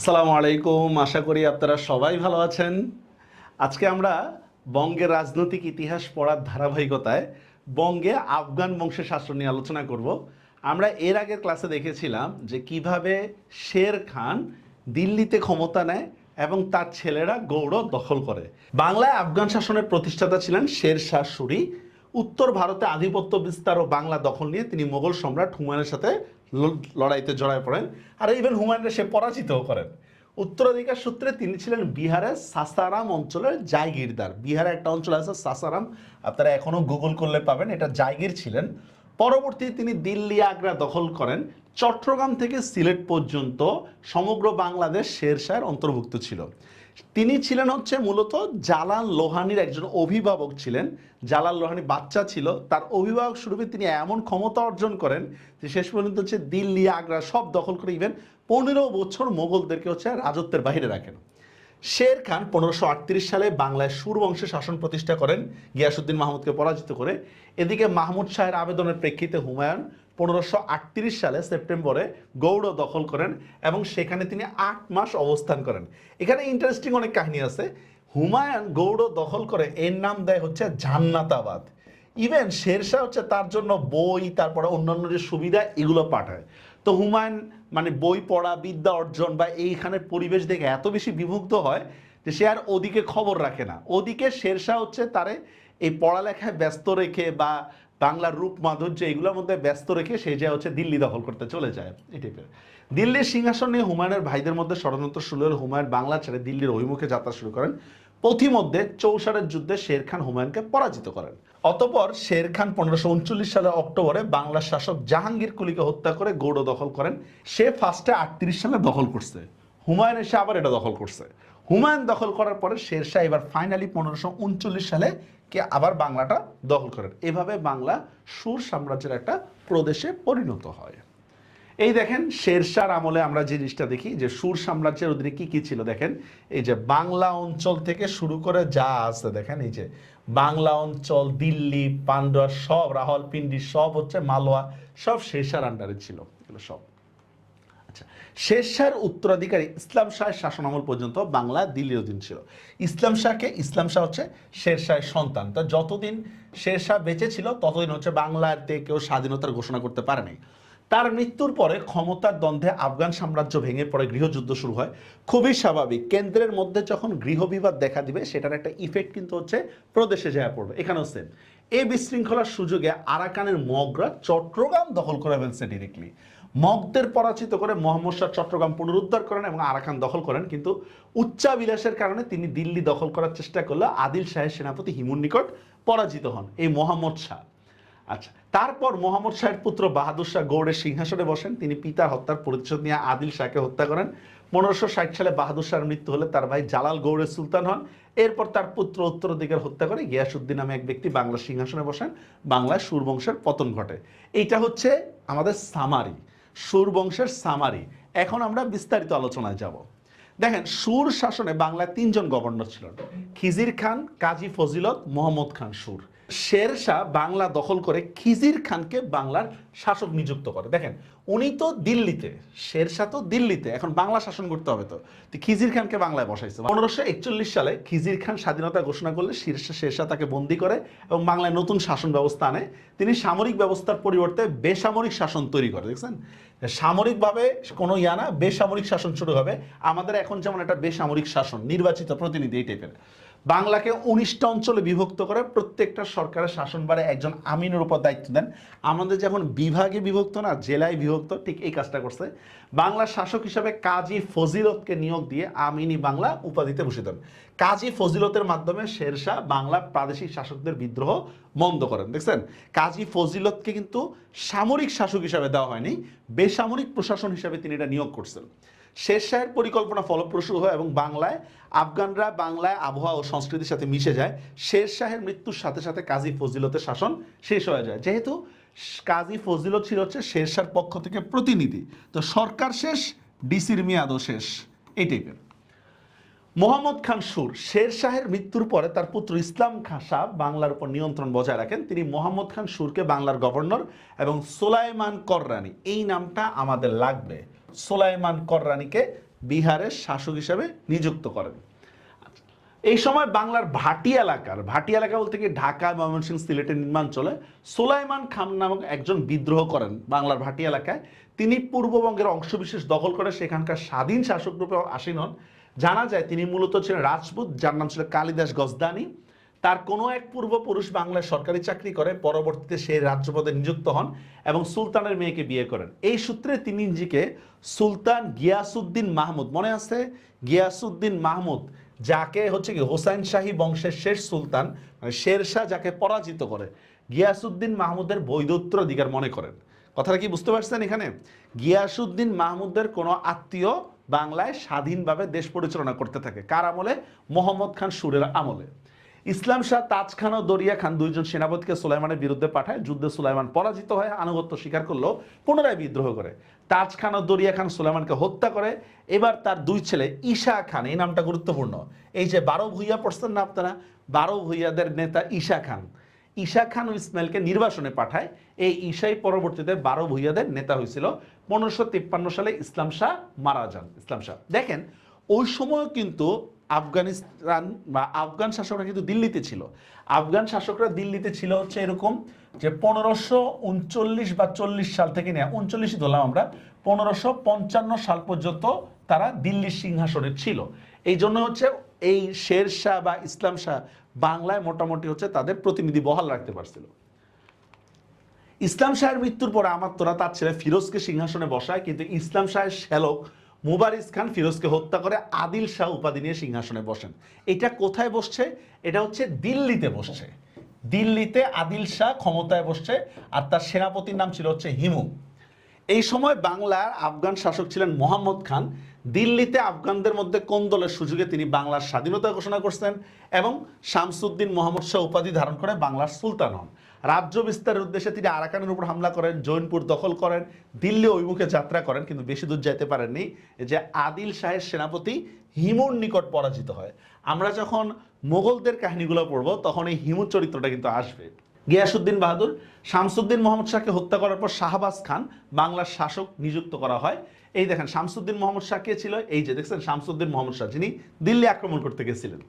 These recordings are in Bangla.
আসসালামু আলাইকুম। আশা করি আপনারা সবাই ভালো আছেন। আজকে আমরা বঙ্গের রাজনৈতিক ইতিহাস পড়ার ধারাবাহিকতায় বঙ্গে আফগান বংশের শাসন নিয়ে আলোচনা করব। আমরা এর আগের ক্লাসে দেখেছিলাম যে কীভাবে শের খান দিল্লিতে ক্ষমতা নেয় এবং তার ছেলেরা গৌড় দখল করে। বাংলায় আফগান শাসনের প্রতিষ্ঠাতা ছিলেন শের শাহ সুরি। উত্তর ভারতে আধিপত্য বিস্তার ও বাংলা দখল নিয়ে তিনি মোগল সম্রাট হুমায়ুনের সাথে লড়াইতে জড়ায় পড়েন। আর ইভেন হুমায়ুনকে সে পরাজিতও করেন। উত্তরাধিকার সূত্রে তিনি ছিলেন বিহারের সাসারাম অঞ্চলের জায়গিরদার। বিহারে একটা অঞ্চল আছে সাসারাম। আপনারা এখনও গুগল করলে পাবেন, এটা জায়গির ছিলেন। পরবর্তী তিনি দিল্লি, আগ্রা দখল করেন। চট্টগ্রাম থেকে সিলেট পর্যন্ত সমগ্র বাংলাদেশ শেরশাহের অন্তর্ভুক্ত ছিল। তিনি ছিলেন হচ্ছে মূলত জালাল লোহানির একজন অভিভাবক ছিলেন। জালাল লোহানি বাচ্চা ছিল। তার অভিভাবক স্বরূপে তিনি এমন ক্ষমতা অর্জন করেন যে শেষ পর্যন্ত হচ্ছে দিল্লি, আগ্রা সব দখল করে ইভেন পনেরো বছর মোগলদেরকে হচ্ছে রাজত্বের বাইরে রাখেন। শের খান পনেরোশো আটত্রিশ সালে বাংলায় সুর বংশে শাসন প্রতিষ্ঠা করেন। গিয়াসুদ্দিন মাহমুদকে পরাজিত করে। এদিকে মাহমুদ শাহের আবেদনের প্রেক্ষিতে হুমায়ুন পনেরোশো সালে সেপ্টেম্বরে গৌড় দখল করেন এবং সেখানে তিনি আট মাস অবস্থান করেন। এখানে ইন্টারেস্টিং অনেক কাহিনী আছে। হুমায়ুন গৌড় দখল করে, এর নাম দেয় হচ্ছে জান্নাতাবাদ। ইভেন শেরশাহ হচ্ছে তার জন্য বই, তারপরে অন্যান্য যে সুবিধা, এগুলো পাঠায়। তো হুমায়ুন মানে বই পড়া, বিদ্যা অর্জন বা এইখানের পরিবেশ দেখে এত বেশি বিমুগ্ধ হয় যে সে আর ওদিকে খবর রাখে না। ওদিকে শেরশাহ হচ্ছে তারে এই পড়ালেখায় ব্যস্ত রেখে বা বাংলার রূপ মাধুর্য এগুলোর মধ্যে ব্যস্ত রেখে সে যে হচ্ছে দিল্লি দখল করতে চলে যায়, এই টাইপের দিল্লির সিংহাসন নিয়ে হুমায়ুনের ভাইদের মধ্যে ষড়যন্ত্র শুরু হলে হুমায়ুন বাংলা ছেড়ে দিল্লির অভিমুখে যাত্রা শুরু করেন। পথিমধ্যে চৌসারের যুদ্ধে শের খান হুমায়ুনকে পরাজিত করেন। অতপর শের খান পনেরোশো উনচল্লিশ সালের অক্টোবরে বাংলার শাসক জাহাঙ্গীর কুলিকে হত্যা করে গৌড় দখল করেন। সে ফার্স্টে আটত্রিশ সালে দখল করছে। হুমায়ুন এসে আবার এটা দখল করছে। হুমায়ুন দখল করার পরে শেরশাহ এবার ফাইনালি পনেরোশো উনচল্লিশ সালে কে আবার বাংলাটা দখল করেন। এভাবে বাংলা সুর সাম্রাজ্যের একটা প্রদেশে পরিণত হয়। এই দেখেন শেরশার আমলে আমরা জিনিসটা দেখি, যে সুর সাম্রাজ্যের অধীনে কি কি ছিল দেখেন, এই যে বাংলা অঞ্চল থেকে শুরু করে যা আছে দেখেন, এই যে বাংলা অঞ্চল, দিল্লি পান্ডুয়া সব রাহলপিন্ডি সব হচ্ছে মালোয়া সব শেরশার আন্ডারে ছিল। এগুলো সব। আচ্ছা শেরশাহর উত্তরাধিকারী ইসলাম শাহের শাসন আমল পর্যন্ত বাংলা দিল্লির অধীন ছিল। ইসলাম শাহকে, ইসলাম শাহ হচ্ছে শেরশাহের সন্তান। তা যতদিন শেরশাহ বেঁচে ছিল, ততদিন হচ্ছে বাংলাতে কেউ স্বাধীনতার ঘোষণা করতে পারেনি তার মৃত্যুর পরে ক্ষমতার দ্বন্দ্বে আফগান সাম্রাজ্য ভেঙে পড়ে, গৃহযুদ্ধ শুরু হয়। খুবই স্বাভাবিক, কেন্দ্রের মধ্যে যখন গৃহবিবাদ দেখা দিবে, সেটার একটা ইফেক্ট কিন্তু হচ্ছে প্রদেশে যায় পড়বে। এখানেও সেম এই বিশৃঙ্খলার সুযোগে আরাকানের মগরা চট্টগ্রাম দখল করে ফেলছে ডিরেক্টলি মগদের পরাজিত করে মোহাম্মদ শাহ চট্টগ্রাম পুনরুদ্ধার করেন এবং আরাকান দখল করেন, কিন্তু উচ্চাবিলাসের কারণে তিনি দিল্লি দখল করার চেষ্টা করলে আদিল শাহের সেনাপতি হিমুর নিকট পরাজিত হন, এই মোহাম্মদ শাহ। আচ্ছা তারপর মোহাম্মদ শাহের পুত্র বাহাদুর শাহ গৌড়ের সিংহাসনে বসেন, তিনি পিতার হত্যার প্রতিশোধ নিয়ে আদিল শাহকে হত্যা করেন। পনেরোশো ষাট সালে বাহাদুর শাহের মৃত্যু হলে তার ভাই জালাল গৌড়ের সুলতান হন। এরপর তার পুত্র উত্তরাধিকার হত্যা করে গিয়াসুদ্দিন নামে এক ব্যক্তি বাংলার সিংহাসনে বসেন বাংলায় সুরবংশের পতন ঘটে। এইটা হচ্ছে আমাদের সামারি সুরবংশের সামারি। এখন আমরা বিস্তারিত আলোচনায় যাব। দেখেন, সুর শাসনে বাংলায় তিনজন গভর্নর ছিলেন। খিজির খান, কাজী ফজিলত, মোহাম্মদ খান সুর। শের শাহ বাংলা দখল করে খিজির খানকে বাংলার শাসক নিযুক্ত করে। দেখেন, উনি তো দিল্লিতে শের শাহ তো দিল্লিতে, এখন বাংলা শাসন করতে হবে তো। খিজির খানকে বাংলায় বসাইছে। পনেরোশো একচল্লিশ সালে খিজির খান স্বাধীনতা ঘোষণা করলে শীর্ষে শের শাহ তাকে বন্দি করে এবং বাংলায় নতুন শাসন ব্যবস্থা আনে। তিনি সামরিক ব্যবস্থার পরিবর্তে বেসামরিক শাসন তৈরি করে, দেখছেন? সামরিকভাবে কোনো ইয়া না, বেসামরিক শাসন শুরু হবে। আমাদের এখন যেমন একটা বেসামরিক শাসন, নির্বাচিত প্রতিনিধি এই টাইপের বাংলাকে উনিশটা অঞ্চলে বিভক্ত করে প্রত্যেকটা সরকারের শাসনবারে একজন আমিনের উপর দায়িত্ব দেন। আমাদের যেমন বিভাগে বিভক্ত না, জেলায় বিভক্ত, ঠিক এই কাজটা করছে। বাংলার শাসক হিসাবে কাজী ফজিলতকে নিয়োগ দিয়ে আমিনী বাংলা উপাধিতে ভূষিত হন কাজী ফজিলতের মাধ্যমে শেরশাহ বাংলা প্রাদেশিক শাসকদের বিদ্রোহ বন্ধ করেন। দেখছেন? কাজী ফজিলতকে কিন্তু সামরিক শাসক হিসাবে দেওয়া হয়নি, বেসামরিক প্রশাসন হিসাবে তিনি এটা নিয়োগ করছেন। শের শাহের পরিকল্পনা ফলপ্রসূ হয় এবং বাংলায়, আফগানরা বাংলায় আবহাওয়া ও সংস্কৃতির সাথে মিশে যায়। শের শাহের মৃত্যুর সাথে সাথে কাজী ফজিলতের শাসন শেষ হয়ে যায়। যেহেতু কাজী ফজিলত ছিল হচ্ছে শের শাহর পক্ষ থেকে প্রতিনিধি, তো সরকার শেষ, ডিসির মেয়াদও শেষ, এই টাইপের। মোহাম্মদ খান সুর শের শাহের মৃত্যুর পরে তার পুত্র ইসলাম খান শাহ বাংলার উপর নিয়ন্ত্রণ বজায় রাখেন। তিনি মোহাম্মদ খান সুরকে বাংলার গভর্নর এবং সোলাইমান কররানি এই নামটা আমাদের লাগবে। সোলাইমান কররানিকে বিহারের শাসক হিসাবে নিযুক্ত করেন। এই সময় বাংলার ভাটি এলাকার, ভাটি এলাকা বলতে কি ঢাকা, ময়মনসিংহ, সিলেটের নির্মাঞ্চলে সোলাইমান খান নামক একজন বিদ্রোহ করেন বাংলার ভাটি এলাকায়। তিনি পূর্ববঙ্গের অংশবিশেষ দখল করে সেখানকার স্বাধীন শাসক রূপে আসীন হন। জানা যায় তিনি মূলত ছিলেন রাজপুত, যার নাম ছিল কালিদাস গজদানি। তার কোনো এক পূর্বপুরুষ বাংলায় সরকারি চাকরি করে, পরবর্তীতে সেই রাজ্যপদে নিযুক্ত হন এবং সুলতানের মেয়েকে বিয়ে করেন। এই সূত্রে তিনি নিজেকে সুলতান গিয়াসুদ্দিন মাহমুদ, মনে আছে? গিয়াসুদ্দিন মাহমুদ, যাকে হচ্ছে কি হোসাইন শাহী বংশের শেষ সুলতান মানে শেরশাহ যাকে পরাজিত করে, গিয়াসুদ্দিন মাহমুদের বৈধত্র অধিকার মনে করেন। কথাটা কি বুঝতে পারছেন এখানে? গিয়াসুদ্দিন মাহমুদের কোনো আত্মীয় বাংলায় স্বাধীনভাবে দেশ পরিচালনা করতে থাকে। কার আমলে? মোহাম্মদ খান সুরের আমলে। ইসলাম শাহ তাজ খান ও দরিয়া খান দুইজন সেনাপতিকে সুলাইমানের বিরুদ্ধে পাঠায়। যুদ্ধে সুলাইমান পরাজিত হয়, আনুগত্য স্বীকার করলেও পুনরায় বিদ্রোহ করে। তাজ খান ও দরিয়া খান সুলাইমানকে হত্যা করে। এবার তার দুই ছেলে ঈশা খান, এই নামটা গুরুত্বপূর্ণ। এই যে বারো ভূইয়া পড়ছেন না আপনারা? বারো ভূইয়াদের নেতা ঈশা খান। ঈশা খান ও ইসমাইলকে নির্বাসনে পাঠায়। এই ঈশাই পরবর্তীতে বারো ভূইয়াদের নেতা হয়েছিল। পনেরোশো তিপ্পান্ন সালে ইসলাম শাহ মারা যান। ইসলাম শাহ। দেখেন, ওই সময় কিন্তু আফগানিস্তান বা আফগান শাসকরা কিন্তু দিল্লিতে ছিল। আফগান শাসকরা দিল্লিতে ছিল হচ্ছে এরকম যে পনেরোশো উনচল্লিশ বা চল্লিশ সাল থেকে নিয়ে, উনচল্লিশই ধরলাম আমরা, পনেরোশো পঞ্চান্ন সাল পর্যন্ত তারা দিল্লির সিংহাসনে ছিল। এই জন্য হচ্ছে এই শের শাহ বা ইসলাম শাহ বাংলায় মোটামুটি হচ্ছে তাদের প্রতিনিধি বহাল রাখতে পারছিল। ইসলাম শাহের মৃত্যুর পরে আমার তোরা তার ছেলে ফিরোজকে সিংহাসনে বসায়, কিন্তু ইসলাম শাহের শ্যালক মুবারিস খান ফিরোজকে হত্যা করে আদিল শাহ উপাধি নিয়ে সিংহাসনে বসেন। এটা কোথায় বসছে? এটা হচ্ছে দিল্লিতে বসছে। দিল্লিতে আদিল শাহ ক্ষমতায় বসছে আর তার সেনাপতির নাম ছিল হচ্ছে হিমু। এই সময় বাংলার আফগান শাসক ছিলেন মোহাম্মদ খান। দিল্লিতে আফগানদের মধ্যে কোন দলের সুযোগে তিনি বাংলার স্বাধীনতা ঘোষণা করছেন এবং শামসুদ্দিন মোহাম্মদ শাহ উপাধি ধারণ করে বাংলার সুলতান হন? রাজ্য বিস্তারের উদ্দেশ্যে তিনি আরাকানের উপর হামলা করেন, জৈনপুর দখল করেন, দিল্লি অভিমুখে যাত্রা করেন, কিন্তু বেশি দূর যেতে পারেননি। যে আদিল শাহের সেনাপতি হিমুর নিকট পরাজিত হয়। আমরা যখন মোগলদের কাহিনীগুলো পড়ব, তখন এই হিমু চরিত্রটা কিন্তু আসবে। গিয়াসুদ্দিন বাহাদুর, শামসুদ্দিন মোহাম্মদ শাহকে হত্যা করার পর শাহবাজ খান বাংলার শাসক নিযুক্ত করা হয়। এই দেখেন, শামসুদ্দিন মোহাম্মদ শাহ কে ছিল? এই যে দেখছেন, শামসুদ্দিন মোহাম্মদ শাহ, যিনি দিল্লি আক্রমণ করতে গেছিলেন।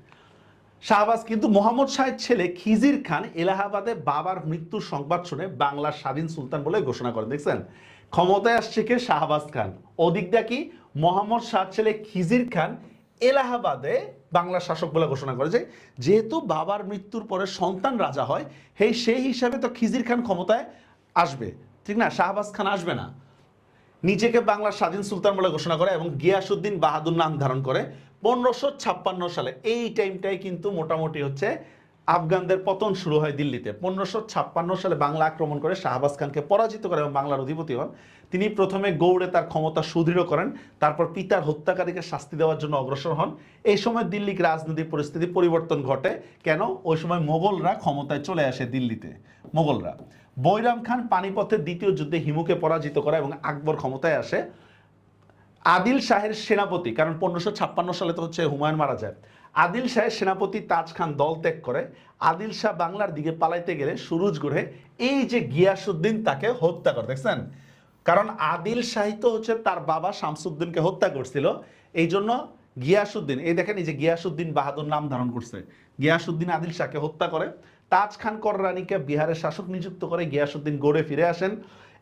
শাহবাজ কিন্তু মোহাম্মদ শাহের ছেলে খিজির খান এলাহাবাদে বাবার মৃত্যুর সংবাদ শুনে বাংলার স্বাধীন সুলতান বলে ঘোষণা করেন। দেখছেন? ক্ষমতায় আসছে কে শাহবাজ খান? ওদিকটা কি মোহাম্মদ শাহ ছেলে খিজির খান এলাহাবাদে বাংলার শাসক বলে ঘোষণা করে যে যেহেতু বাবার মৃত্যুর পরে সন্তান রাজা হয়, সেই সেই হিসাবে তো খিজির খান ক্ষমতায় আসবে। ঠিক না? শাহবাজ খান আসবে না। নিজেকে বাংলার স্বাধীন সুলতান বলে ঘোষণা করে এবং গিয়াসুদ্দিন বাহাদুর নাম ধারণ করে। পনেরোশো ছাপ্পান্ন সালে, এই টাইমটাই কিন্তু মোটামুটি হচ্ছে আফগানদের পতন শুরু হয় দিল্লিতে। পনেরোশো ছাপ্পান্ন সালে বাংলা আক্রমণ করে শাহবাজ খানকে পরাজিত করে এবং বাংলার অধিপতি হন। তিনি প্রথমে গৌড়ে তার ক্ষমতা সুদৃঢ় করেন, তারপর পিতার হত্যাকারীকে শাস্তি দেওয়ার জন্য অগ্রসর হন। এই সময় দিল্লির রাজনৈতিক পরিস্থিতি পরিবর্তন ঘটে। কেন? ওই সময় মোগলরা ক্ষমতায় চলে আসে দিল্লিতে, মোগলরা। বৈরাম খান পানিপথের দ্বিতীয় যুদ্ধে হিমুকে পরাজিত করে এবং আকবর ক্ষমতায় আসে। আদিল শাহের সেনাপতি, কারণ পনেরোশো ছাপ্পান্ন সালে তো হচ্ছে হুমায়ুন মারা যায়। আদিল শাহের সেনাপতি তাজ খান দল ত্যাগ করে। আদিল শাহ বাংলার দিকে পালাইতে গেলে সুরুজ গড়ে এই যে গিয়াসুদ্দিন তাকে হত্যা করে, দেখছেন? কারণ আদিল শাহী তো হচ্ছে তার বাবা শামসুদ্দিনকে হত্যা করছিল। এই জন্য গিয়াসুদ্দিন এই দেখেন এই যে গিয়াসুদ্দিন বাহাদুর নাম ধারণ করছে। গিয়াসুদ্দিন আদিল শাহকে হত্যা করে। তাজ খান কররানীকে বিহারের শাসক নিযুক্ত করে গিয়াসুদ্দিন গড়ে ফিরে আসেন।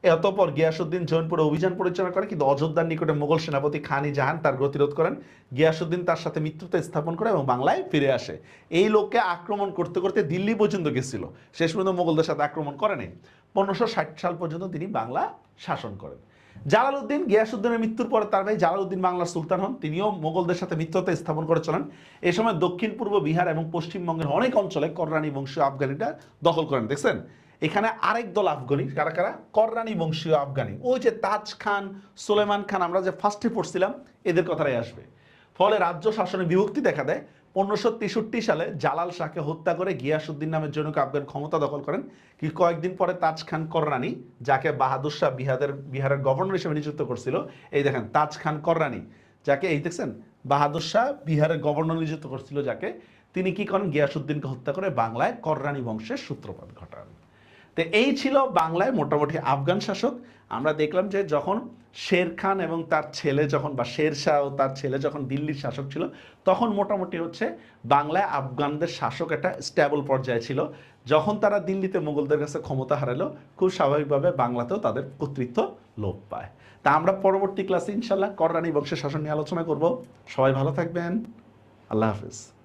অতপর গিয়াসুদ্দিন জৈনপুরে অভিযান পরিচালনা করে কিন্তু অযোধ্যার নিকটে মোগল সেনাপতি খানি জাহান তার গতিরোধ করেন। গিয়াসুদ্দিন তার সাথে মিত্রতা স্থাপন করে এবং বাংলায় ফিরে আসে। এই লোককে আক্রমণ করতে করতে দিল্লি পর্যন্ত গেছিল। শেষ পর্যন্ত মোগলদের সাথে আক্রমণ করে নেই পনেরোশো ষাট সাল পর্যন্ত তিনি বাংলা শাসন করেন। জালালউদ্দিন গিয়াসুদ্দিনের মৃত্যুর পরে তার ভাই জালালউদ্দিন বাংলার সুলতান হন। তিনিও মোগলদের সাথে মিত্রতা স্থাপন করে চলেন। এই সময় দক্ষিণ পূর্ব বিহার এবং পশ্চিমবঙ্গের অনেক অঞ্চলে কররানি বংশীয় আফগানিটা দখল করেন, দেখছেন? এখানে আরেক দল আফগানি, কারা কারা? কররানি বংশীয় আফগানি। ওই যে তাজ খান, সুলেমান খান, আমরা যে ফার্স্টে পড়ছিলাম, এদের কথাটাই আসবে। ফলে রাজ্য শাসনে বিভক্তি দেখা দেয়। পনেরোশো সালে জালাল শাহকে হত্যা করে গিয়াসুদ্দিন নামের জনক আফগান ক্ষমতা দখল করেন, কি কয়েকদিন পরে তাজ খান কররানি, যাকে বাহাদুর শাহ বিহারের বিহারের গভর্নর হিসেবে নিযুক্ত করছিল, এই দেখেন, তাজ খান কররানি, যাকে এই দেখছেন? বাহাদুর শাহ বিহারের গভর্নর নিযুক্ত করছিল যাকে। তিনি কি করেন? গিয়াসুদ্দিনকে হত্যা করে বাংলায় কররানি বংশের সূত্রপাত ঘটান। তো এই ছিল বাংলায় মোটামুটি আফগান শাসক। আমরা দেখলাম যে যখন শের খান এবং তার ছেলে যখন বা শের শাহ ও তার ছেলে যখন দিল্লির শাসক ছিল, তখন মোটামুটি হচ্ছে বাংলায় আফগানদের শাসক একটা স্ট্যাবল পর্যায়ে ছিল। যখন তারা দিল্লিতে মুঘলদের কাছে ক্ষমতা হারালো, খুব স্বাভাবিকভাবে বাংলাতেও তাদের কর্তৃত্ব লোপ পায়। তা আমরা পরবর্তী ক্লাসে ইনশাল্লাহ কররানী বংশের শাসন নিয়ে আলোচনা করব। সবাই ভালো থাকবেন। আল্লাহ হাফিজ।